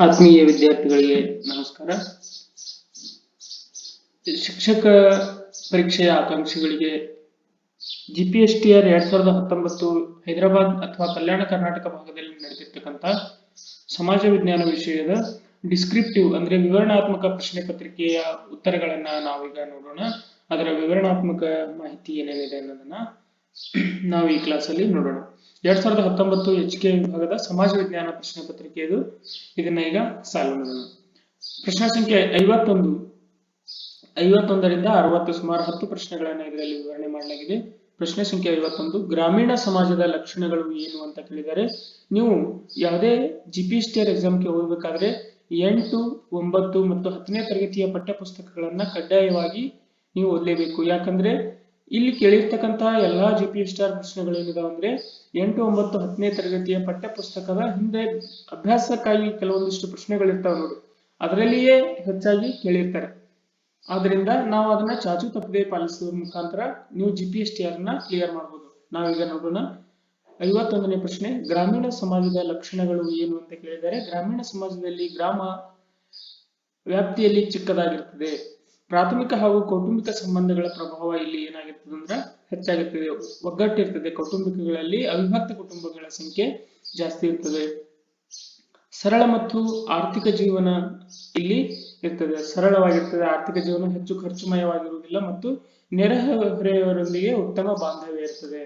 ಆತ್ಮೀಯ ವಿದ್ಯಾರ್ಥಿಗಳಿಗೆ ನಮಸ್ಕಾರ. ಶಿಕ್ಷಕ ಪರೀಕ್ಷೆಯ ಆಕಾಂಕ್ಷಿಗಳಿಗೆ G P S T R ಎರಡ್ ಸಾವಿರದ ಹತ್ತೊಂಬತ್ತು ಹೈದರಾಬಾದ್ ಅಥವಾ ಕಲ್ಯಾಣ ಕರ್ನಾಟಕ ಭಾಗದಲ್ಲಿ ನಡೆದಿರ್ತಕ್ಕಂಥ ಸಮಾಜ ವಿಜ್ಞಾನ ವಿಷಯದ ಡಿಸ್ಕ್ರಿಪ್ಟಿವ್ ಅಂದ್ರೆ ವಿವರಣಾತ್ಮಕ ಪ್ರಶ್ನೆ ಪತ್ರಿಕೆಯ ಉತ್ತರಗಳನ್ನ ನಾವೀಗ ನೋಡೋಣ. ಅದರ ವಿವರಣಾತ್ಮಕ ಮಾಹಿತಿ ಏನೇನಿದೆ ಅನ್ನೋದನ್ನ ನಾವು ಈ ಕ್ಲಾಸಲ್ಲಿ ನೋಡೋಣ. ಎರಡ್ ಸಾವಿರದ ಹತ್ತೊಂಬತ್ತು ಎಚ್ ಕೆ ವಿಭಾಗದ ಸಮಾಜ ವಿಜ್ಞಾನ ಪ್ರಶ್ನೆ ಪತ್ರಿಕೆ ಇದು. ಇದನ್ನ ಈಗ ಸಾಲ್ವ್ ಮಾಡೋಣ. ಪ್ರಶ್ನೆ ಸಂಖ್ಯೆ ಐವತ್ತೊಂದು. ಐವತ್ತೊಂದರಿಂದ ಅರವತ್ತು, ಸುಮಾರು ಹತ್ತು ಪ್ರಶ್ನೆಗಳನ್ನ ಇದರಲ್ಲಿ ವಿವರಣೆ ಮಾಡಲಾಗಿದೆ. ಪ್ರಶ್ನೆ ಸಂಖ್ಯೆ ಐವತ್ತೊಂದು. ಗ್ರಾಮೀಣ ಸಮಾಜದ ಲಕ್ಷಣಗಳು ಏನು ಅಂತ ಕೇಳಿದರೆ, ನೀವು ಯಾವುದೇ ಜಿ ಪಿ ಸ್ಟೇರ್ ಎಕ್ಸಾಮ್ಗೆ ಹೋಗ್ಬೇಕಾದ್ರೆ ಎಂಟು, ಒಂಬತ್ತು ಮತ್ತು ಹತ್ತನೇ ತರಗತಿಯ ಪಠ್ಯ ಪುಸ್ತಕಗಳನ್ನ ಕಡ್ಡಾಯವಾಗಿ ನೀವು ಓದಲೇಬೇಕು. ಯಾಕಂದ್ರೆ ಇಲ್ಲಿ ಕೇಳಿರ್ತಕ್ಕಂತಹ ಎಲ್ಲಾ ಜಿ ಪಿ ಸ್ಟಾರ್ ಪ್ರಶ್ನೆಗಳೇನಿದಾವೆ ಅಂದ್ರೆ ಎಂಟು ಒಂಬತ್ತು ಹತ್ತನೇ ತರಗತಿಯ ಪಠ್ಯ ಪುಸ್ತಕದ ಹಿಂದೆ ಅಭ್ಯಾಸಕ್ಕಾಗಿ ಕೆಲವೊಂದಿಷ್ಟು ಪ್ರಶ್ನೆಗಳಿರ್ತಾವೆ ನೋಡಿ. ಅದರಲ್ಲಿಯೇ ಹೆಚ್ಚಾಗಿ ಕೇಳಿರ್ತಾರೆ. ಆದ್ರಿಂದ ನಾವು ಅದನ್ನ ಚಾಚು ತಪ್ಪದೆ ಪಾಲಿಸುವ ಮುಖಾಂತರ ನೀವು ಜಿ ಪಿ ಎಸ್ ಟಿ ಆರ್ನ ಕ್ಲಿಯರ್ ಮಾಡಬಹುದು ನಾವೀಗ ನೋಡೋಣ. ಐವತ್ತೊಂದನೇ ಪ್ರಶ್ನೆ, ಗ್ರಾಮೀಣ ಸಮಾಜದ ಲಕ್ಷಣಗಳು ಏನು ಅಂತ ಕೇಳಿದರೆ, ಗ್ರಾಮೀಣ ಸಮಾಜದಲ್ಲಿ ಗ್ರಾಮ ವ್ಯಾಪ್ತಿಯಲ್ಲಿ ಚಿಕ್ಕದಾಗಿರ್ತದೆ. ಪ್ರಾಥಮಿಕ ಹಾಗೂ ಕೌಟುಂಬಿಕ ಸಂಬಂಧಗಳ ಪ್ರಭಾವ ಇಲ್ಲಿ ಏನಾಗಿರ್ತದೆ ಅಂದ್ರೆ ಹೆಚ್ಚಾಗಿರ್ತದೆ. ಒಗ್ಗಟ್ಟಿರ್ತದೆ ಕೌಟುಂಬಿಕಗಳಲ್ಲಿ, ಅವಿಭಕ್ತ ಕುಟುಂಬಗಳ ಸಂಖ್ಯೆ ಜಾಸ್ತಿ ಇರ್ತದೆ. ಸರಳ ಮತ್ತು ಆರ್ಥಿಕ ಜೀವನ ಇಲ್ಲಿ ಇರ್ತದೆ. ಸರಳವಾಗಿರ್ತದೆ. ಆರ್ಥಿಕ ಜೀವನ ಹೆಚ್ಚು ಖರ್ಚುಮಯವಾಗಿರುವುದಿಲ್ಲ ಮತ್ತು ನೆರೆಹೊರೆಯವರೊಂದಿಗೆ ಉತ್ತಮ ಬಾಂಧವ್ಯ ಇರ್ತದೆ.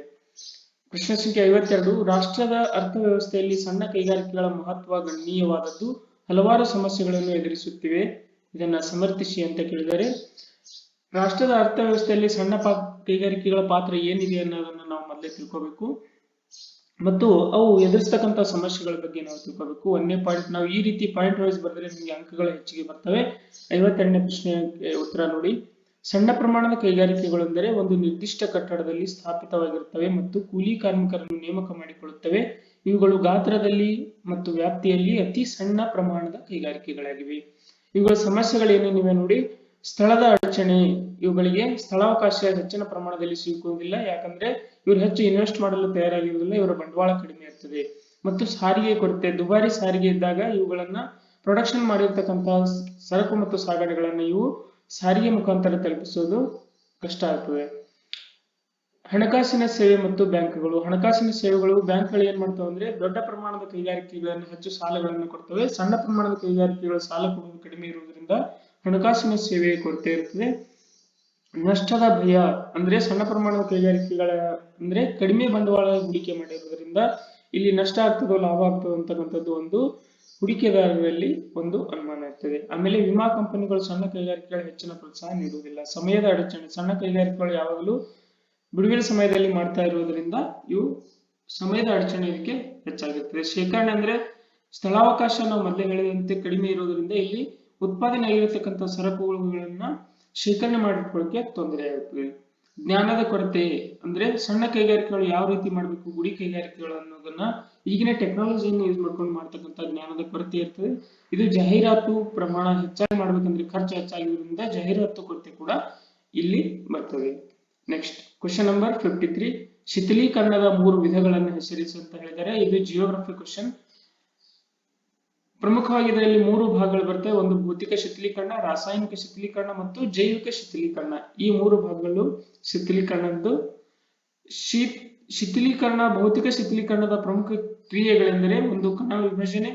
ಪ್ರಶ್ನೆ ಸಂಖ್ಯೆ ಐವತ್ತೆರಡು, ರಾಷ್ಟ್ರದ ಅರ್ಥವ್ಯವಸ್ಥೆಯಲ್ಲಿ ಸಣ್ಣ ಕೈಗಾರಿಕೆಗಳ ಮಹತ್ವ ಗಣನೀಯವಾದದ್ದು ಹಲವಾರು ಸಮಸ್ಯೆಗಳನ್ನು ಎದುರಿಸುತ್ತಿವೆ. ಇದನ್ನ ಸಮರ್ಥಿಸಿ ಅಂತ ಕೇಳಿದರೆ, ರಾಷ್ಟ್ರದ ಅರ್ಥವ್ಯವಸ್ಥೆಯಲ್ಲಿ ಸಣ್ಣ ಪಾ, ಕೈಗಾರಿಕೆಗಳ ಪಾತ್ರ ಏನಿದೆ ಅನ್ನೋದನ್ನ ನಾವು ಮೊದಲೇ ತಿಳ್ಕೋಬೇಕು. ಮತ್ತು ಅವು ಎದುರಿಸ್ತಕ್ಕಂಥ ಸಮಸ್ಯೆಗಳ ಬಗ್ಗೆ ನಾವು ತಿಳ್ಕೋಬೇಕು. ಒಂದನೇ ಪಾಯಿಂಟ್, ನಾವು ಈ ರೀತಿ ಪಾಯಿಂಟ್ ವೈಸ್ ಬರೆದ್ರೆ ನಿಮಗೆ ಅಂಕಗಳು ಹೆಚ್ಚಿಗೆ ಬರ್ತವೆ. ಐವತ್ತೆರಡನೇ ಪ್ರಶ್ನೆ ಉತ್ತರ ನೋಡಿ. ಸಣ್ಣ ಪ್ರಮಾಣದ ಕೈಗಾರಿಕೆಗಳು ಅಂದರೆ ಒಂದು ನಿರ್ದಿಷ್ಟ ಕಟ್ಟಡದಲ್ಲಿ ಸ್ಥಾಪಿತವಾಗಿರುತ್ತವೆ ಮತ್ತು ಕೂಲಿ ಕಾರ್ಮಿಕರನ್ನು ನೇಮಕ ಮಾಡಿಕೊಳ್ಳುತ್ತವೆ. ಇವುಗಳು ಗಾತ್ರದಲ್ಲಿ ಮತ್ತು ವ್ಯಾಪ್ತಿಯಲ್ಲಿ ಅತಿ ಸಣ್ಣ ಪ್ರಮಾಣದ ಕೈಗಾರಿಕೆಗಳಾಗಿವೆ. ಇವುಗಳ ಸಮಸ್ಯೆಗಳೇನೇನಿವೆ ನೋಡಿ. ಸ್ಥಳದ ಅಡಚಣೆ ಇವುಗಳಿಗೆ ಸ್ಥಳಾವಕಾಶ ಹೆಚ್ಚಿನ ಪ್ರಮಾಣದಲ್ಲಿ ಸಿಗುವುದಿಲ್ಲ. ಯಾಕಂದ್ರೆ ಇವರು ಹೆಚ್ಚು ಇನ್ವೆಸ್ಟ್ ಮಾಡಲು ತಯಾರಾಗಿರುವುದಿಲ್ಲ. ಇವರ ಬಂಡವಾಳ ಕಡಿಮೆ ಇರ್ತದೆ ಮತ್ತು ಸಾರಿಗೆ ಕೊರತೆ, ದುಬಾರಿ ಸಾರಿಗೆ ಇದ್ದಾಗ ಇವುಗಳನ್ನ ಪ್ರೊಡಕ್ಷನ್ ಮಾಡಿರ್ತಕ್ಕಂತಹ ಸರಕು ಮತ್ತು ಸಾಗಣೆಗಳನ್ನ ಇವು ಸಾರಿಗೆ ಮುಖಾಂತರ ತಲುಪಿಸೋದು ಕಷ್ಟ ಆಗ್ತದೆ. ಹಣಕಾಸಿನ ಸೇವೆ ಮತ್ತು ಬ್ಯಾಂಕ್ಗಳು. ಹಣಕಾಸಿನ ಸೇವೆಗಳು ಬ್ಯಾಂಕ್ಗಳು ಏನ್ ಮಾಡ್ತಾವೆ ಅಂದ್ರೆ ದೊಡ್ಡ ಪ್ರಮಾಣದ ಕೈಗಾರಿಕೆಗಳನ್ನು ಹೆಚ್ಚು ಸಾಲಗಳನ್ನು ಕೊಡ್ತವೆ. ಸಣ್ಣ ಪ್ರಮಾಣದ ಕೈಗಾರಿಕೆಗಳು ಸಾಲ ಕೊಡುವುದು ಕಡಿಮೆ ಇರುವುದರಿಂದ ಹಣಕಾಸಿನ ಸೇವೆ ಕೊರತೆ ಇರುತ್ತದೆ ನಷ್ಟದ ಭಯ ಅಂದ್ರೆ ಸಣ್ಣ ಪ್ರಮಾಣದ ಕೈಗಾರಿಕೆಗಳ ಅಂದ್ರೆ ಕಡಿಮೆ ಬಂಡವಾಳ ಹೂಡಿಕೆ ಮಾಡಿರುವುದರಿಂದ ಇಲ್ಲಿ ನಷ್ಟ ಆಗ್ತದೋ ಲಾಭ ಆಗ್ತದೋ ಅಂತಕ್ಕಂಥದ್ದು ಒಂದು ಹೂಡಿಕೆದಾರರಲ್ಲಿ ಒಂದು ಅನುಮಾನ ಇರ್ತದೆ. ಆಮೇಲೆ ವಿಮಾ ಕಂಪನಿಗಳು ಸಣ್ಣ ಕೈಗಾರಿಕೆಗಳ ಹೆಚ್ಚಿನ ಪ್ರೋತ್ಸಾಹ ನೀಡುವುದಿಲ್ಲ. ಸಮಯದ ಅಡಚಣೆ, ಸಣ್ಣ ಕೈಗಾರಿಕೆಗಳು ಯಾವಾಗಲೂ ಬಿಡುವಿನ ಸಮಯದಲ್ಲಿ ಮಾಡ್ತಾ ಇರೋದ್ರಿಂದ ಇವು ಸಮಯದ ಅಡಚಣೆ ಇದಕ್ಕೆ ಹೆಚ್ಚಾಗಿರ್ತದೆ. ಶೇಖರಣೆ ಅಂದ್ರೆ ಸ್ಥಳಾವಕಾಶ ನಾವು ಮೊದಲೇ ಹೇಳಿದಂತೆ ಕಡಿಮೆ ಇರೋದ್ರಿಂದ ಇಲ್ಲಿ ಉತ್ಪಾದನೆ ಆಗಿರತಕ್ಕಂಥ ಸರಕುಗಳನ್ನ ಶೇಖರಣೆ ಮಾಡಿಟ್ಕೊಳ್ಳಿಕ್ಕೆ ತೊಂದರೆ ಆಗುತ್ತದೆ. ಜ್ಞಾನದ ಕೊರತೆ ಅಂದ್ರೆ ಸಣ್ಣ ಕೈಗಾರಿಕೆಗಳು ಯಾವ ರೀತಿ ಮಾಡಬೇಕು, ಗುಡಿ ಕೈಗಾರಿಕೆಗಳು ಅನ್ನೋದನ್ನ ಈಗಿನ ಟೆಕ್ನಾಲಜಿಯನ್ನು ಯೂಸ್ ಮಾಡ್ಕೊಂಡು ಮಾಡ್ತಕ್ಕಂಥ ಜ್ಞಾನದ ಕೊರತೆ ಇರ್ತದೆ. ಇದು ಜಾಹೀರಾತು ಪ್ರಮಾಣ ಹೆಚ್ಚಾಗಿ ಮಾಡ್ಬೇಕಂದ್ರೆ ಖರ್ಚು ಹೆಚ್ಚಾಗಿರೋದ್ರಿಂದ ಜಾಹೀರಾತು ಕೊರತೆ ಕೂಡ ಇಲ್ಲಿ ಬರ್ತದೆ. Next question number fifty three ಶಿಥಿಲೀಕರಣದ ಮೂರು ವಿಧಗಳನ್ನು ಹೆಸರಿಸಿ ಅಂತ ಹೇಳಿದರೆ ಇದು ಜಿಯೋಗ್ರಫಿ ಕ್ವಶನ್ ಪ್ರಮುಖವಾಗಿ ಇದರಲ್ಲಿ ಮೂರು ಭಾಗಗಳು ಬರ್ತವೆ ಒಂದು ಭೌತಿಕ ಶಿಥಿಲೀಕರಣ, ರಾಸಾಯನಿಕ ಶಿಥಿಲೀಕರಣ ಮತ್ತು ಜೈವಿಕ ಶಿಥಿಲೀಕರಣ. ಈ ಮೂರು ಭಾಗಗಳು ಶಿಥಿಲೀಕರಣದ್ದು. ಶಿಥಿಲೀಕರಣ, ಭೌತಿಕ ಶಿಥಿಲೀಕರಣದ ಪ್ರಮುಖ ಕ್ರಿಯೆಗಳೆಂದರೆ ಒಂದು ಕಣ ವಿಭಜನೆ,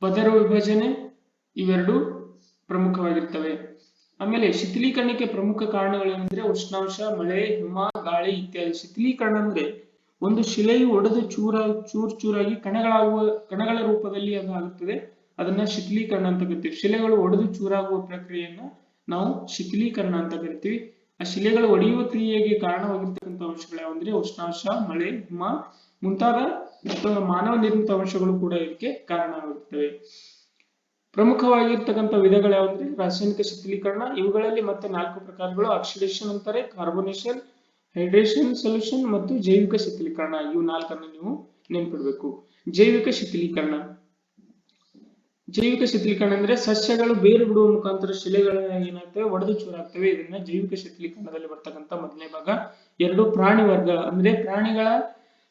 ಪದರ ವಿಭಜನೆ, ಇವೆರಡು ಪ್ರಮುಖವಾಗಿರ್ತವೆ. ಆಮೇಲೆ ಶಿಥಿಲೀಕರಣಕ್ಕೆ ಪ್ರಮುಖ ಕಾರಣಗಳೇನೆಂದ್ರೆ ಉಷ್ಣಾಂಶ, ಮಳೆ, ಹಿಮ, ಗಾಳಿ ಇತ್ಯಾದಿ. ಶಿಥಿಲೀಕರಣ ಅಂದ್ರೆ ಒಂದು ಶಿಲೆಯು ಒಡೆದು ಚೂರ, ಚೂರ್ ಚೂರಾಗಿ ಕಣಗಳಾಗುವ, ಕಣಗಳ ರೂಪದಲ್ಲಿ ಅದು ಆಗುತ್ತದೆ ಅದನ್ನ ಶಿಥಿಲೀಕರಣ ಅಂತ ಕರಿತೀವಿ. ಶಿಲೆಗಳು ಒಡೆದು ಚೂರಾಗುವ ಪ್ರಕ್ರಿಯೆಯನ್ನ ನಾವು ಶಿಥಿಲೀಕರಣ ಅಂತ ಕರಿತೀವಿ. ಆ ಶಿಲೆಗಳು ಒಡೆಯುವ ಕ್ರಿಯೆಗೆ ಕಾರಣವಾಗಿರ್ತಕ್ಕಂಥ ಅಂಶಗಳು ಯಾವಂದ್ರೆ ಉಷ್ಣಾಂಶ, ಮಳೆ, ಹಿಮ ಮುಂತಾದ ಮಾನವ ನಿರ್ಮಿತ ಅಂಶಗಳು ಕೂಡ ಇದಕ್ಕೆ ಕಾರಣವಾಗಿರ್ತವೆ ಪ್ರಮುಖವಾಗಿರ್ತಕ್ಕಂಥ ವಿಧಗಳು ಯಾವಂದ್ರೆ ರಾಸಾಯನಿಕ ಶಿಥಿಲೀಕರಣ ಇವುಗಳಲ್ಲಿ ಮತ್ತೆ ನಾಲ್ಕು ಪ್ರಕಾರಗಳು ಆಕ್ಸಿಡೇಷನ್ ಅಂತಾರೆ, ಕಾರ್ಬೋನೇಷನ್, ಹೈಡ್ರೇಷನ್ ಸೊಲ್ಯೂಷನ್ ಮತ್ತು ಜೈವಿಕ ಶಿಥಿಲೀಕರಣ ಇವು ನಾಲ್ಕನ್ನು ನೀವು ನೆನ್ಪಿಡ್ಬೇಕು. ಜೈವಿಕ ಶಿಥಿಲೀಕರಣ ಜೈವಿಕ ಶಿಥಿಲೀಕರಣ ಅಂದ್ರೆ ಸಸ್ಯಗಳು ಬೇರು ಬಿಡುವ ಮುಖಾಂತರ ಶಿಲೆಗಳ ಏನಾಗ್ತವೆ, ಒಡೆದು ಚೂರಾಗ್ತವೆ. ಇದನ್ನ ಜೈವಿಕ ಶಿಥಿಲೀಕರಣದಲ್ಲಿ ಬರ್ತಕ್ಕಂಥ ಮೊದಲನೇ ಭಾಗ. ಎರಡು ಪ್ರಾಣಿ ವರ್ಗ ಅಂದ್ರೆ ಪ್ರಾಣಿಗಳ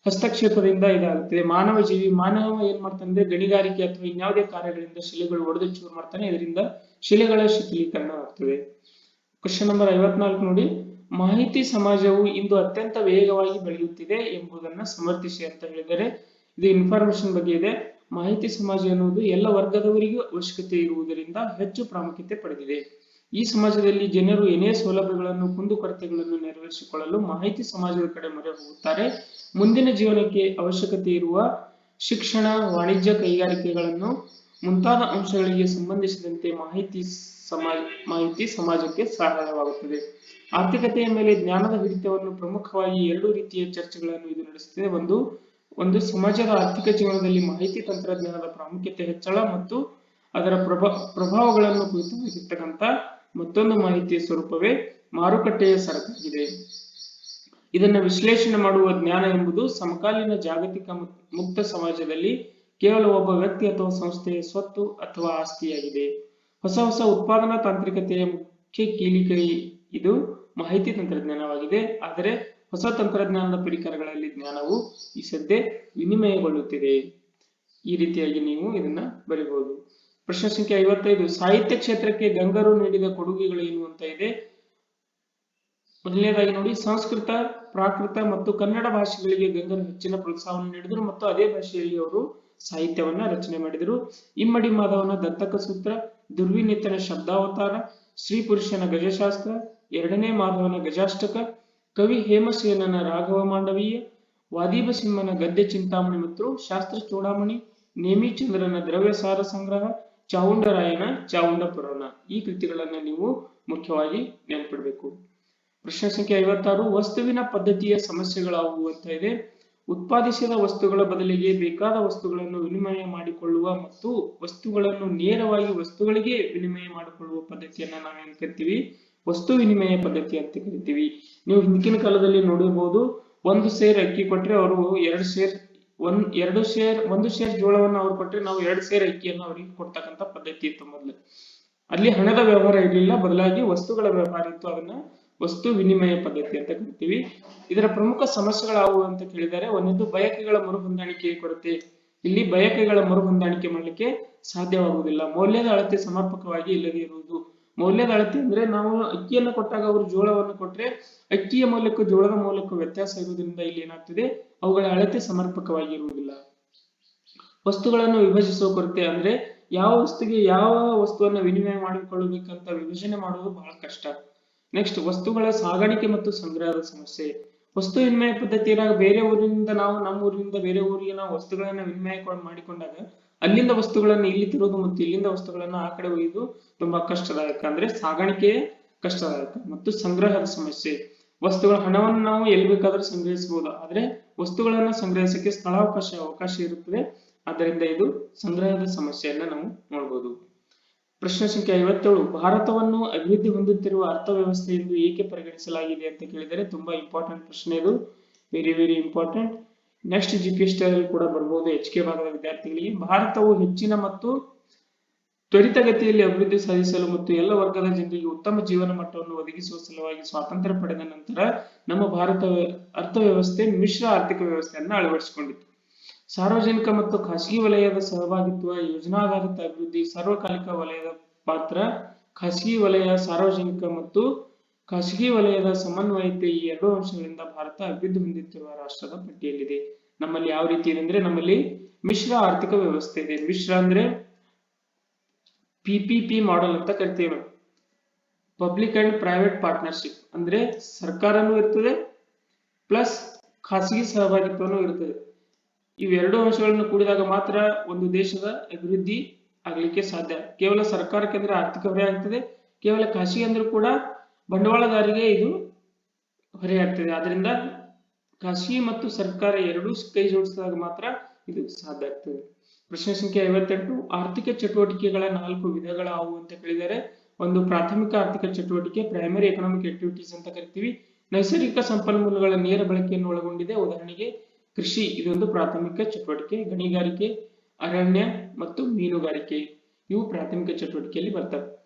ಹಸ್ತಕ್ಷೇಪದಿಂದ ಇದಾಗುತ್ತದೆ. ಮಾನವ ಜೀವಿ ಮಾನವ ಏನ್ ಮಾಡ್ತಾನೆ ಗಣಿಗಾರಿಕೆ ಅಥವಾ ಇನ್ಯಾವುದೇ ಕಾರ್ಯಗಳಿಂದ ಶಿಲೆಗಳು ಒಡೆದು ಚೂರು ಮಾಡ್ತಾನೆ, ಇದರಿಂದ ಶಿಲೆಗಳ ಶಿಥಿಲೀಕರಣ ಆಗ್ತದೆ ಕ್ವಶನ್ ನಂಬರ್ ಐವತ್ನಾಲ್ಕು ನೋಡಿ. ಮಾಹಿತಿ ಸಮಾಜವು ಇಂದು ಅತ್ಯಂತ ವೇಗವಾಗಿ ಬೆಳೆಯುತ್ತಿದೆ ಎಂಬುದನ್ನ ಸಮರ್ಥಿಸಿ ಅಂತ ಹೇಳಿದರೆ ಇದು ಇನ್ಫಾರ್ಮೇಶನ್ ಬಗ್ಗೆ ಇದೆ. ಮಾಹಿತಿ ಸಮಾಜ ಎನ್ನುವುದು ಎಲ್ಲ ವರ್ಗದವರಿಗೂ ಅವಶ್ಯಕತೆ ಇರುವುದರಿಂದ ಹೆಚ್ಚು ಪ್ರಾಮುಖ್ಯತೆ ಪಡೆದಿದೆ. ಈ ಸಮಾಜದಲ್ಲಿ ಜನರು ಏನೇ ಸೌಲಭ್ಯಗಳನ್ನು ಕುಂದುಕೊರತೆಗಳನ್ನು ನೆರವೇರಿಸಿಕೊಳ್ಳಲು ಮಾಹಿತಿ ಸಮಾಜದ ಕಡೆ ಮೊರೆ ಹೋಗುತ್ತಾರೆ ಮುಂದಿನ ಜೀವನಕ್ಕೆ ಅವಶ್ಯಕತೆ ಇರುವ ಶಿಕ್ಷಣ, ವಾಣಿಜ್ಯ ಕೈಗಾರಿಕೆಗಳನ್ನು ಮುಂತಾದ ಅಂಶಗಳಿಗೆ ಸಂಬಂಧಿಸಿದಂತೆ ಮಾಹಿತಿ ಸಮಾಜ, ಮಾಹಿತಿ ಸಮಾಜಕ್ಕೆ ಸಹಾಯವಾಗುತ್ತದೆ. ಆರ್ಥಿಕತೆಯ ಮೇಲೆ ಜ್ಞಾನದ ಹಿಡಿತವನ್ನು ಪ್ರಮುಖವಾಗಿ ಎರಡು ರೀತಿಯ ಚರ್ಚೆಗಳನ್ನು ಇದು ನಡೆಸುತ್ತದೆ. ಒಂದು ಒಂದು ಸಮಾಜದ ಆರ್ಥಿಕ ಜೀವನದಲ್ಲಿ ಮಾಹಿತಿ ತಂತ್ರಜ್ಞಾನದ ಪ್ರಾಮುಖ್ಯತೆ ಹೆಚ್ಚಳ ಮತ್ತು ಅದರ ಪ್ರಭಾ, ಪ್ರಭಾವಗಳನ್ನು ಕುರಿತಾಗಿರ್ತಕ್ಕಂಥ ಮತ್ತೊಂದು ಮಾಹಿತಿಯ ಸ್ವರೂಪವೇ ಮಾರುಕಟ್ಟೆಯ ಸರಕಾಗಿದೆ. ಇದನ್ನು ವಿಶ್ಲೇಷಣೆ ಮಾಡುವ ಜ್ಞಾನ ಎಂಬುದು ಸಮಕಾಲೀನ ಜಾಗತಿಕ ಮುಕ್ತ ಸಮಾಜದಲ್ಲಿ ಕೇವಲ ಒಬ್ಬ ವ್ಯಕ್ತಿ ಅಥವಾ ಸಂಸ್ಥೆಯ ಸ್ವತ್ತು ಅಥವಾ ಆಸ್ತಿಯಾಗಿದೆ. ಹೊಸ ಹೊಸ ಉತ್ಪಾದನಾ ತಾಂತ್ರಿಕತೆಯ ಮುಖ್ಯ ಕೀಲಿಕೈ ಇದು ಮಾಹಿತಿ ತಂತ್ರಜ್ಞಾನವಾಗಿದೆ. ಆದರೆ ಹೊಸ ತಂತ್ರಜ್ಞಾನದ ಪರಿಕರಗಳಲ್ಲಿ ಜ್ಞಾನವು ಈ ಸದ್ಯ ವಿನಿಮಯಗೊಳ್ಳುತ್ತಿದೆ. ಈ ರೀತಿಯಾಗಿ ನೀವು ಇದನ್ನ ಬರೀಬಹುದು ಪ್ರಶ್ನೆ ಸಂಖ್ಯೆ ಐವತ್ತೈದು, ಸಾಹಿತ್ಯ ಕ್ಷೇತ್ರಕ್ಕೆ ಗಂಗರು ನೀಡಿದ ಕೊಡುಗೆಗಳು ಏನು ಅಂತ ಇದೆ. ಮೊದಲನೇದಾಗಿ ನೋಡಿ, ಸಂಸ್ಕೃತ, ಪ್ರಾಕೃತ ಮತ್ತು ಕನ್ನಡ ಭಾಷೆಗಳಿಗೆ ಗಂಗರು ಹೆಚ್ಚಿನ ಪ್ರೋತ್ಸಾಹವನ್ನು ನೀಡಿದರು ಮತ್ತು ಅದೇ ಭಾಷೆಯಲ್ಲಿ ಅವರು ಸಾಹಿತ್ಯವನ್ನ ರಚನೆ ಮಾಡಿದರು. ಇಮ್ಮಡಿ ಮಾಧವನ ದತ್ತಕ ಸೂತ್ರ, ದುರ್ವಿನಿತನ ಶಬ್ದಾವತಾರ ಶ್ರೀ ಪುರುಷನ ಗಜಶಾಸ್ತ್ರ, ಎರಡನೇ ಮಾಧವನ ಗಜಾಷ್ಟಕ, ಕವಿ ಹೇಮಸೇನನ ರಾಘವ ಮಾಂಡವೀಯ ವಾದೀಬ ಸಿಂಹನ ಗದ್ಯ ಚಿಂತಾಮಣಿ ಮತ್ತು ಶಾಸ್ತ್ರ ಚೂಡಾಮಣಿ, ನೇಮಿಚಂದ್ರನ ದ್ರವ್ಯ ಸಾರ ಸಂಗ್ರಹ ಚಾವುಂಡರಾಯನ ಚಾವುಂಡ ಪುರಾಣ ಈ ಕೃತಿಗಳನ್ನ ನೀವು ಮುಖ್ಯವಾಗಿ ನೆನಪಿಡಬೇಕು. ಪ್ರಶ್ನೆ ಸಂಖ್ಯೆ ಐವತ್ತಾರು, ವಸ್ತುವಿನ ಪದ್ಧತಿಯ ಸಮಸ್ಯೆಗಳಾವುವು ಅಂತ ಇದೆ. ಉತ್ಪಾದಿಸಿದ ವಸ್ತುಗಳ ಬದಲಿಗೆ ಬೇಕಾದ ವಸ್ತುಗಳನ್ನು ವಿನಿಮಯ ಮಾಡಿಕೊಳ್ಳುವ ಮತ್ತು ವಸ್ತುಗಳನ್ನು ನೇರವಾಗಿ ವಸ್ತುಗಳಿಗೆ ವಿನಿಮಯ ಮಾಡಿಕೊಳ್ಳುವ ಪದ್ಧತಿಯನ್ನ ನಾವೇನ್ ಕರಿತೀವಿ? ವಸ್ತು ವಿನಿಮಯ ಪದ್ಧತಿ ಅಂತ ಕರಿತೀವಿ. ನೀವು ಹಿಂದಿನ ಕಾಲದಲ್ಲಿ ನೋಡಿರ್ಬೋದು, ಒಂದು ಸೇರ್ ಅಕ್ಕಿ ಕೊಟ್ರೆ ಅವರು ಎರಡು ಸೇರ್ ಒಂದ್, ಎರಡು ಶೇರ್ ಒಂದು ಶೇರ್ ಜೋಳವನ್ನು ಅವ್ರು ಕೊಟ್ರೆ ನಾವು ಎರಡು ಸೇರ್ ಅಕ್ಕಿಯನ್ನು ಅವರಿಗೆ ಕೊಡ್ತಕ್ಕಂತ ಪದ್ಧತಿ ಇತ್ತು ಮೊದಲು. ಅಲ್ಲಿ ಹಣದ ವ್ಯವಹಾರ ಇರಲಿಲ್ಲ, ಬದಲಾಗಿ ವಸ್ತುಗಳ ವ್ಯವಹಾರ ಇತ್ತು, ಅದನ್ನ ವಸ್ತು ವಿನಿಮಯ ಪದ್ಧತಿ ಅಂತ ಕರಿತೀವಿ. ಇದರ ಪ್ರಮುಖ ಸಮಸ್ಯೆಗಳಾವು ಅಂತ ಕೇಳಿದರೆ, ಒಂದೊಂದು ಬಯಕೆಗಳ ಮರುಹೊಂದಾಣಿಕೆ ಕೊರತೆ. ಇಲ್ಲಿ ಬಯಕೆಗಳ ಮರುಹೊಂದಾಣಿಕೆ ಮಾಡಲಿಕ್ಕೆ ಸಾಧ್ಯವಾಗುವುದಿಲ್ಲ. ಮೌಲ್ಯದ ಅಳತೆ ಸಮರ್ಪಕವಾಗಿ ಇಲ್ಲದೇ ಇರುವುದು. ಮೌಲ್ಯದ ಅಳತೆ ಅಂದ್ರೆ ನಾವು ಅಕ್ಕಿಯನ್ನು ಕೊಟ್ಟಾಗ ಅವರು ಜೋಳವನ್ನು ಕೊಟ್ರೆ ಅಕ್ಕಿಯ ಮೌಲ್ಯಕ್ಕೂ ಜೋಳದ ಮೌಲ್ಯಕ್ಕೂ ವ್ಯತ್ಯಾಸ ಇರುವುದರಿಂದ ಇಲ್ಲಿ ಏನಾಗ್ತದೆ? ಅವುಗಳ ಅಳತೆ ಸಮರ್ಪಕವಾಗಿರುವುದಿಲ್ಲ. ವಸ್ತುಗಳನ್ನು ವಿಭಜಿಸುವ ಕೊರತೆ ಅಂದ್ರೆ ಯಾವ ವಸ್ತುಗೆ ಯಾವ ವಸ್ತುವನ್ನ ವಿನಿಮಯ ಮಾಡಿಕೊಳ್ಳಬೇಕಂತ ವಿಭಜನೆ ಮಾಡುವುದು ಬಹಳ ಕಷ್ಟ. ನೆಕ್ಸ್ಟ್ ವಸ್ತುಗಳ ಸಾಗಾಣಿಕೆ ಮತ್ತು ಸಂಗ್ರಹದ ಸಮಸ್ಯೆ. ವಸ್ತು ವಿನಿಮಯ ಪದ್ಧತಿಯಾಗ ಬೇರೆ ಊರಿನಿಂದ ನಾವು ನಮ್ಮ ಊರಿನಿಂದ ಬೇರೆ ಊರಿಗೆ ನಾವು ವಸ್ತುಗಳನ್ನ ವಿನಿಮಯ ಮಾಡಿಕೊಂಡಾಗ ಅಲ್ಲಿಂದ ವಸ್ತುಗಳನ್ನ ಇಲ್ಲಿ ತರೋದು ಮತ್ತು ಇಲ್ಲಿಂದ ವಸ್ತುಗಳನ್ನ ಆ ಕಡೆ ಒಯ್ಯುವುದು ತುಂಬಾ ಕಷ್ಟದಾಯಕ ಅಂದ್ರೆ ಸಾಗಾಣಿಕೆ ಕಷ್ಟದಾಯಕ ಮತ್ತು ಸಂಗ್ರಹದ ಸಮಸ್ಯೆ. ವಸ್ತುಗಳ ಹಣವನ್ನು ನಾವು ಎಲ್ಲಿ ಬೇಕಾದ್ರೂ ಸಂಗ್ರಹಿಸಬಹುದು. ಆದ್ರೆ ವಸ್ತುಗಳನ್ನ ಸಂಗ್ರಹಿಸಕ್ಕೆ ಸ್ಥಳಾವಕಾಶ, ಅವಕಾಶ ಇರುತ್ತದೆ. ಆದ್ದರಿಂದ ಇದು ಸಂಗ್ರಹದ ಸಮಸ್ಯೆಯನ್ನ ನಾವು ನೋಡಬಹುದು ಪ್ರಶ್ನೆ ಸಂಖ್ಯೆ ಐವತ್ತೇಳು, ಭಾರತವನ್ನು ಅಭಿವೃದ್ಧಿ ಹೊಂದುತ್ತಿರುವ ಅರ್ಥವ್ಯವಸ್ಥೆ ಎಂದು ಏಕೆ ಪರಿಗಣಿಸಲಾಗಿದೆ ಅಂತ ಕೇಳಿದರೆ ತುಂಬಾ ಇಂಪಾರ್ಟೆಂಟ್ ಪ್ರಶ್ನೆ ಇದು. Very very important next G P S ಕೂಡ ಬರಬಹುದು ಎಚ್ ಕೆ ಭಾಗದ ವಿದ್ಯಾರ್ಥಿಗಳಿಗೆ. ಭಾರತವು ಹೆಚ್ಚಿನ ಮತ್ತು ತ್ವರಿತಗತಿಯಲ್ಲಿ ಅಭಿವೃದ್ಧಿ ಸಾಧಿಸಲು ಮತ್ತು ಎಲ್ಲ ವರ್ಗದ ಜನರಿಗೆ ಉತ್ತಮ ಜೀವನ ಮಟ್ಟವನ್ನು ಒದಗಿಸುವ ಸಲುವಾಗಿ ಸ್ವಾತಂತ್ರ್ಯ ಪಡೆದ ನಂತರ ನಮ್ಮ ಭಾರತ ಅರ್ಥವ್ಯವಸ್ಥೆ ಮಿಶ್ರ ಆರ್ಥಿಕ ವ್ಯವಸ್ಥೆಯನ್ನು ಅಳವಡಿಸಿಕೊಂಡಿತು. ಸಾರ್ವಜನಿಕ ಮತ್ತು ಖಾಸಗಿ ವಲಯದ ಸಹಭಾಗಿತ್ವ, ಯೋಜನಾಧಾರಿತ ಅಭಿವೃದ್ಧಿ, ಸಾರ್ವಕಾಲಿಕ ವಲಯದ ಪಾತ್ರ, ಖಾಸಗಿ ವಲಯ, ಸಾರ್ವಜನಿಕ ಮತ್ತು ಖಾಸಗಿ ವಲಯದ ಸಮನ್ವಯತೆ ಈ ಎರಡು ಅಂಶಗಳಿಂದ ಭಾರತ ಅಭಿವೃದ್ಧಿ ಹೊಂದುತ್ತಿರುವ ರಾಷ್ಟ್ರದ ಪಟ್ಟಿಯಲ್ಲಿದೆ. ನಮ್ಮಲ್ಲಿ ಯಾವ ರೀತಿ ಇದೆ ಅಂದ್ರೆ ನಮ್ಮಲ್ಲಿ ಮಿಶ್ರ ಆರ್ಥಿಕ ವ್ಯವಸ್ಥೆ ಇದೆ. ಮಿಶ್ರ ಅಂದ್ರೆ ಪಿಪಿಪಿ ಮಾಡೆಲ್ ಅಂತ ಕರಿತೇವೆ ಪಬ್ಲಿಕ್ ಅಂಡ್ ಪ್ರೈವೇಟ್ ಪಾರ್ಟ್ನರ್ಶಿಪ್ ಅಂದ್ರೆ ಸರ್ಕಾರನೂ ಇರ್ತದೆ ಪ್ಲಸ್ ಖಾಸಗಿ ಸಹಭಾಗಿತ್ವನೂ ಇರ್ತದೆ. ಇವೆರಡು ಅಂಶಗಳನ್ನು ಕೂಡಿದಾಗ ಮಾತ್ರ ಒಂದು ದೇಶದ ಅಭಿವೃದ್ಧಿ ಆಗ್ಲಿಕ್ಕೆ ಸಾಧ್ಯ. ಕೇವಲ ಸರ್ಕಾರಕ್ಕೆ ಅಂದ್ರೆ ಆರ್ಥಿಕ ಹೊರೆ ಆಗ್ತದೆ, ಕೇವಲ ಖಾಸಗಿ ಅಂದ್ರೂ ಕೂಡ ಬಂಡವಾಳದಾರಿಗೆ ಇದು ಹೊರೆಯಾಗ್ತದೆ. ಆದ್ದರಿಂದ ಖಾಸಗಿ ಮತ್ತು ಸರ್ಕಾರ ಎರಡೂ ಕೈ ಜೋಡಿಸಿದಾಗ ಮಾತ್ರ ಇದು ಸಾಧ್ಯ ಆಗ್ತದೆ. ಪ್ರಶ್ನೆ ಸಂಖ್ಯೆ ಐವತ್ತೆಂಟು, ಆರ್ಥಿಕ ಚಟುವಟಿಕೆಗಳ ನಾಲ್ಕು ವಿಧಗಳಾವು ಅಂತ ಕೇಳಿದರೆ, ಒಂದು ಪ್ರಾಥಮಿಕ ಆರ್ಥಿಕ ಚಟುವಟಿಕೆ ಪ್ರೈಮರಿ ಎಕನಾಮಿಕ್ ಆಕ್ಟಿವಿಟೀಸ್ ಅಂತ ಕರಿತೀವಿ. ನೈಸರ್ಗಿಕ ಸಂಪನ್ಮೂಲಗಳ ನೇರ ಬಳಕೆಯನ್ನು ಒಳಗೊಂಡಿದೆ. ಉದಾಹರಣೆಗೆ ಕೃಷಿ, ಇದೊಂದು ಪ್ರಾಥಮಿಕ ಚಟುವಟಿಕೆ. ಗಣಿಗಾರಿಕೆ, ಅರಣ್ಯ ಮತ್ತು ಮೀನುಗಾರಿಕೆ, ಇವು ಪ್ರಾಥಮಿಕ ಚಟುವಟಿಕೆಯಲ್ಲಿ ಬರ್ತವೆ.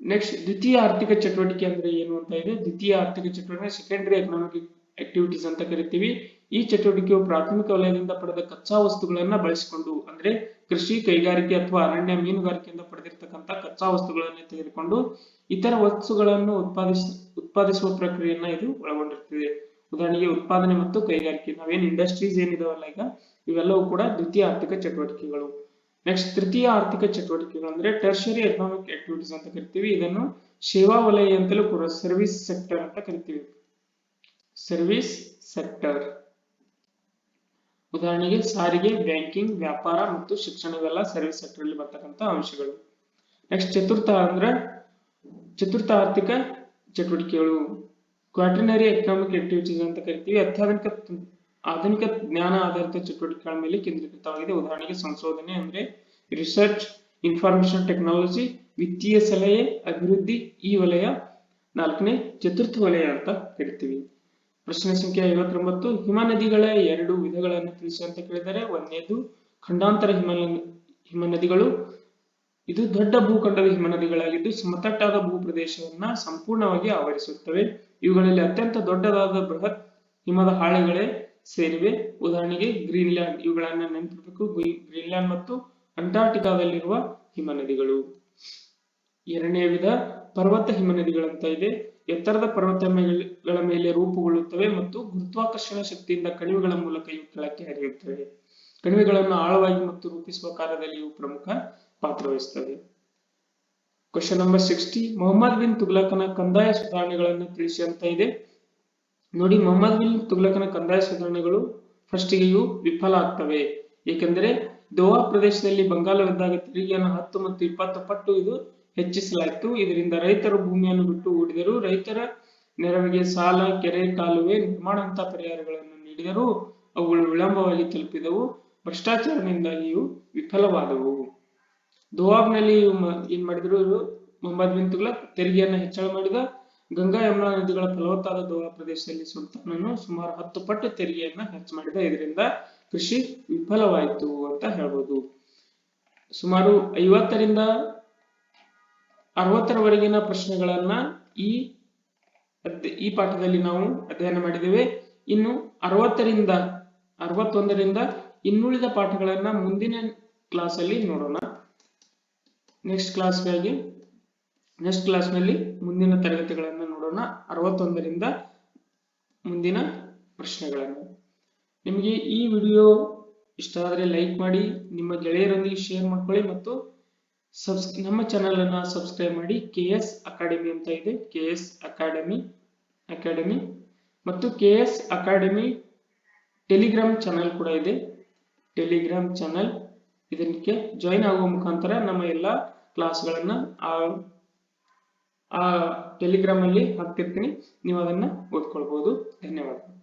ನೆಕ್ಸ್ಟ್ ದ್ವಿತೀಯ ಆರ್ಥಿಕ ಚಟುವಟಿಕೆ ಅಂದ್ರೆ ಏನು ಅಂತ ಇದೆ. ದ್ವಿತೀಯ ಆರ್ಥಿಕ ಚಟುವಟಿಕೆ ಸೆಕೆಂಡರಿ ಎಕನಾಮಿಕ್ ಆಕ್ಟಿವಿಟೀಸ್ ಅಂತ ಕರಿತೀವಿ. ಈ ಚಟುವಟಿಕೆಯು ಪ್ರಾಥಮಿಕ ವಲಯದಿಂದ ಪಡೆದ ಕಚ್ಚಾ ವಸ್ತುಗಳನ್ನ ಬಳಸಿಕೊಂಡು ಅಂದ್ರೆ ಕೃಷಿ, ಕೈಗಾರಿಕೆ ಅಥವಾ ಅರಣ್ಯ ಮೀನುಗಾರಿಕೆಯಿಂದ ಪಡೆದಿರ್ತಕ್ಕಂಥ ಕಚ್ಚಾ ವಸ್ತುಗಳನ್ನು ತೆಗೆದುಕೊಂಡು ಇತರ ವಸ್ತುಗಳನ್ನು ಉತ್ಪಾದಿಸ, ಉತ್ಪಾದಿಸುವ ಪ್ರಕ್ರಿಯೆಯನ್ನ ಇದು ಒಳಗೊಂಡಿರ್ತದೆ. ಉದಾಹರಣೆಗೆ ಉತ್ಪಾದನೆ ಮತ್ತು ಕೈಗಾರಿಕೆ. ನಾವೇನು ಇಂಡಸ್ಟ್ರೀಸ್ ಏನಿದಾವಲ್ಲ ಈಗ, ಇವೆಲ್ಲವೂ ಕೂಡ ದ್ವಿತೀಯ ಆರ್ಥಿಕ ಚಟುವಟಿಕೆಗಳು. ನೆಕ್ಸ್ಟ್ ತೃತೀಯ ಆರ್ಥಿಕ ಚಟುವಟಿಕೆಗಳು ಅಂದ್ರೆ ಟರ್ಷರಿ ಎಕನಾಮಿಕ್ ಆಕ್ಟಿವಿಟೀಸ್ ಅಂತ ಕರಿತೀವಿ. ಇದನ್ನು ಸೇವಾ ವಲಯ ಅಂತಲೂ ಕೂಡ ಸರ್ವಿಸ್ ಸೆಕ್ಟರ್ ಅಂತ ಕರಿತೀವಿ. ಸರ್ವಿಸ್ ಸೆಕ್ಟರ್ ಉದಾಹರಣೆಗೆ ಸಾರಿಗೆ ಬ್ಯಾಂಕಿಂಗ್ ವ್ಯಾಪಾರ ಮತ್ತು ಶಿಕ್ಷಣ ಇವೆಲ್ಲ ಸರ್ವಿಸ್ ಸೆಕ್ಟರ್ ಅಲ್ಲಿ ಬರ್ತಕ್ಕಂಥ ಅಂಶಗಳು. ನೆಕ್ಸ್ಟ್ ಚತುರ್ಥ ಅಂದ್ರೆ ಚತುರ್ಥ ಆರ್ಥಿಕ ಚಟುವಟಿಕೆಗಳು. ಕ್ವಾಟರ್ನರಿ ಎಕನಾಮಿಕ್ ಆಕ್ಟಿವಿಟೀಸ್ ಅಂತ ಕರಿತೀವಿ. ಅತ್ಯಾಧುನಿಕ ಆಧುನಿಕ ಜ್ಞಾನ ಆಧಾರಿತ ಚಟುವಟಿಕೆಗಳ ಮೇಲೆ ಕೇಂದ್ರೀಕೃತವಾಗಿದೆ. ಉದಾಹರಣೆಗೆ ಸಂಶೋಧನೆ ಅಂದ್ರೆ ರಿಸರ್ಚ್ ಇನ್ಫಾರ್ಮೇಶನ್ ಟೆಕ್ನಾಲಜಿ ವಿತ್ತೀಯ ಸಲಹೆ, ಅಭಿವೃದ್ಧಿ, ಈ ವಲಯ. ನಾಲ್ಕನೇ, ಚತುರ್ಥ ವಲಯ ಅಂತ ಕರಿತೀವಿ. ಪ್ರಶ್ನೆ ಸಂಖ್ಯೆ ಐವತ್ತೊಂಬತ್ತು, ಹಿಮನದಿಗಳ ಎರಡು ವಿಧಗಳನ್ನು ತಿಳಿಸಿ ಅಂತ ಕೇಳಿದರೆ ಒಂದನೇದು, ಖಂಡಾಂತರ ಹಿಮ ನದಿಗಳು ಇದು ದೊಡ್ಡ ಭೂಖಂಡದ ಹಿಮ ನದಿಗಳಾಗಿದ್ದು ಸಮತಟ್ಟಾದ ಭೂಪ್ರದೇಶವನ್ನ ಸಂಪೂರ್ಣವಾಗಿ ಆವರಿಸುತ್ತವೆ. ಇವುಗಳಲ್ಲಿ ಅತ್ಯಂತ ದೊಡ್ಡದಾದ ಬೃಹತ್ ಹಿಮದ ಹಾಳೆಗಳೇ ಸೇರಿವೆ. ಉದಾಹರಣೆಗೆ ಗ್ರೀನ್ಲ್ಯಾಂಡ್. ಇವುಗಳನ್ನ ನೆನಪಿಡಬೇಕು. ಗ್ರೀನ್ಲ್ಯಾಂಡ್ ಮತ್ತು ಅಂಟಾರ್ಟಿಕಾದಲ್ಲಿರುವ ಹಿಮನದಿಗಳು. ಎರಡನೇ ವಿಧ ಪರ್ವತ ಹಿಮನದಿಗಳಂತ ಇದೆ. ಎತ್ತರದ ಪರ್ವತಗಳ ಮೇಲೆ ರೂಪುಗೊಳ್ಳುತ್ತವೆ ಮತ್ತು ಗುರುತ್ವಾಕರ್ಷಣ ಶಕ್ತಿಯಿಂದ ಕಣಿವೆಗಳ ಮೂಲಕ ಇವು ಕೆಳಕ್ಕೆ ಹರಿಯುತ್ತವೆ. ಕಣಿವೆಗಳನ್ನು ಆಳವಾಗಿ ಮತ್ತು ರೂಪಿಸುವ ಕಾರ್ಯದಲ್ಲಿ ಇವು ಪ್ರಮುಖ ಪಾತ್ರ ವಹಿಸುತ್ತವೆ question number sixty Mohammad bin ತುಗ್ಲಕನ ಕಂದಾಯ ಸುಧಾರಣೆಗಳನ್ನು ತಿಳಿಸಿ ಅಂತ ಇದೆ. ನೋಡಿ ಮೊಹಮ್ಮದ್ ಬಿನ್ ತುಗ್ಲಕನ ಕಂದಾಯ ಸುಧಾರಣೆಗಳು ಫಸ್ಟಿಗೆ ಇವು ವಿಫಲ ಆಗ್ತವೆ. ಏಕೆಂದರೆ ದೋಹಾ ಪ್ರದೇಶದಲ್ಲಿ ಬಂಗಾಲವಿದ್ದಾಗ ತೆರಿಗೆಯನ್ನು ಹತ್ತು ಮತ್ತು ಇಪ್ಪತ್ತು ಪಟ್ಟು ಇದು ಹೆಚ್ಚಿಸಲಾಯಿತು. ಇದರಿಂದ ರೈತರು ಭೂಮಿಯನ್ನು ಬಿಟ್ಟು ಓಡಿದರು ರೈತರ ನೆರವಿಗೆ ಸಾಲ, ಕೆರೆ, ಕಾಲುವೆ ನಿರ್ಮಾಣಂತಹ ಪರಿಹಾರಗಳನ್ನು ನೀಡಿದರು. ಅವುಗಳು ವಿಳಂಬವಾಗಿ ತಲುಪಿದವು. ಭ್ರಷ್ಟಾಚಾರದಿಂದಾಗಿಯೂ ವಿಫಲವಾದವು. ದೋಹಾಬ್ನಲ್ಲಿ ಏನ್ ಮಾಡಿದ್ರು ಮೊಹಮ್ಮದ್ ಬಿನ್ ತುಗ್ಲಕ್ ತೆರಿಗೆಯನ್ನು ಹೆಚ್ಚಳ ಮಾಡಿದ ಗಂಗಾ ಯಮುನಾ ನದಿಗಳ ಫಲವತ್ತಾದ ದೋಹಾ ಪ್ರದೇಶದಲ್ಲಿ ಸುಲ್ತಾನನು ಸುಮಾರು ಹತ್ತು ಪಟ್ಟು ತೆರಿಗೆಯನ್ನ ಖರ್ಚು ಮಾಡಿದ. ಇದರಿಂದ ಕೃಷಿ ವಿಫಲವಾಯಿತು ಅಂತ ಹೇಳ್ಬೋದು. ಸುಮಾರು ಐವತ್ತರಿಂದ ಅರವತ್ತರವರೆಗಿನ ಪ್ರಶ್ನೆಗಳನ್ನ ಈ ಈ ಪಾಠದಲ್ಲಿ ನಾವು ಅಧ್ಯಯನ ಮಾಡಿದ್ದೇವೆ. ಇನ್ನು ಅರವತ್ತರಿಂದ, ಅರವತ್ತೊಂದರಿಂದ ಇನ್ನುಳಿದ ಪಾಠಗಳನ್ನ ಮುಂದಿನ ಕ್ಲಾಸ್ ಅಲ್ಲಿ ನೋಡೋಣ. ನೆಕ್ಸ್ಟ್ ಕ್ಲಾಸ್ಗಾಗಿ ನೆಕ್ಸ್ಟ್ ಕ್ಲಾಸ್ನಲ್ಲಿ ಮುಂದಿನ ತರಗತಿಗಳನ್ನು ನೋಡೋಣ. ಅರವತ್ತೊಂದರಿಂದ ಮುಂದಿನ ಪ್ರಶ್ನೆಗಳನ್ನು. ನಿಮಗೆ ಈ ವಿಡಿಯೋ ಇಷ್ಟ ಆದರೆ ಲೈಕ್ ಮಾಡಿ, ನಿಮ್ಮ ಗೆಳೆಯರೊಂದಿಗೆ ಶೇರ್ ಮಾಡ್ಕೊಳ್ಳಿ ಮತ್ತು ಸಬ್ಸ್ ನಮ್ಮ ಚಾನೆಲ್ ಅನ್ನ ಸಬ್ಸ್ಕ್ರೈಬ್ ಮಾಡಿ. ಕೆ ಎಸ್ ಅಕಾಡೆಮಿ ಅಂತ ಇದೆ. ಕೆ ಎಸ್ ಅಕಾಡೆಮಿ ಅಕಾಡೆಮಿ ಮತ್ತು K S academy Telegram channel ಕೂಡ ಇದೆ. ಟೆಲಿಗ್ರಾಮ್ ಚಾನೆಲ್ ಇದಕ್ಕೆ ಜಾಯಿನ್ ಆಗುವ ಮುಖಾಂತರ ನಮ್ಮ ಎಲ್ಲ ಕ್ಲಾಸ್ಗಳನ್ನ ಆ ಟೆಲಿಗ್ರಾಮ್ ಅಲ್ಲಿ ಹಾಕ್ತಿರ್ತೀನಿ. ನೀವು ಅದನ್ನ ಓದ್ಕೊಳ್ಬಹುದು ಧನ್ಯವಾದ